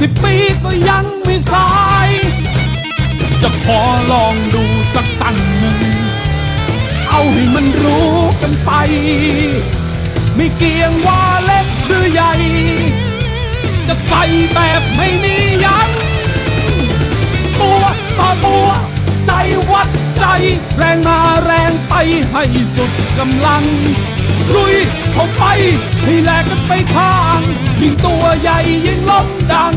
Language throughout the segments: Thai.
สิบปีก็ยังไม่สาย จะขอลองดูสักตั้งหนึ่ง เอาให้มันรู้กันไป ไม่เกี่ยงว่าเล็กหรือใหญ่ จะใส่แบบไม่มียันตัวต่อตัว ใจวัดใจ แรงมาแรงไปให้สุดกำลังลุยเข้าไปให้แหลกกันไปข้าง ยิ่งตัวใหญ่ยิ่งล้มดัง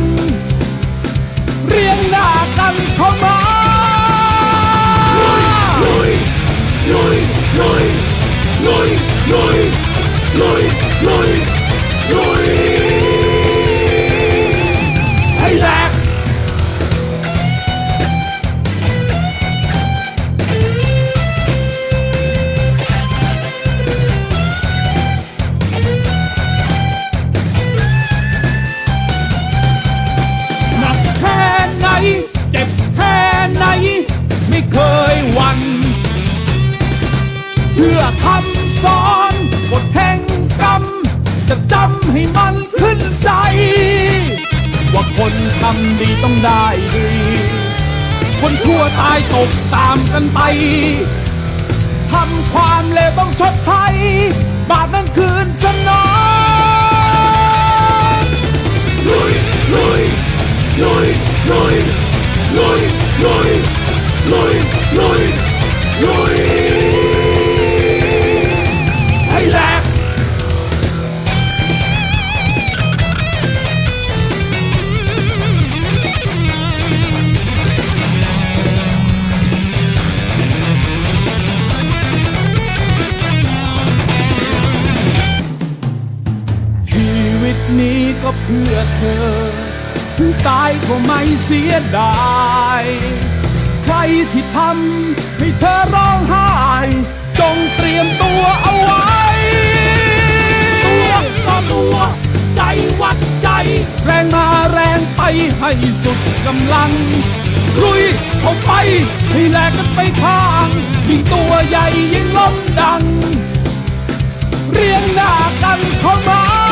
คำสอนกฎแห่งกรรม จะจำให้มันขึ้นใจ ว่าคนทำดีต้องได้ดี คนชั่วตายตกตามกันไปทำความเลวต้องชดใช้ บาปนั้นคืนสนองให้ ก็เพื่อเธอ ถึงตายก็ไม่เสียดาย ใครที่ทำให้เธอร้องไห้ จงเตรียมตัวเอาไว้ ตัวต่อตัว ใจวัดใจ แรงมาแรงไปให้สุดกำลังลุยเข้าไปให้แหลกกันไปข้างยิ่งตัวใหญ่ยิ่งล้มดัง เรียงหน้ากันเข้ามา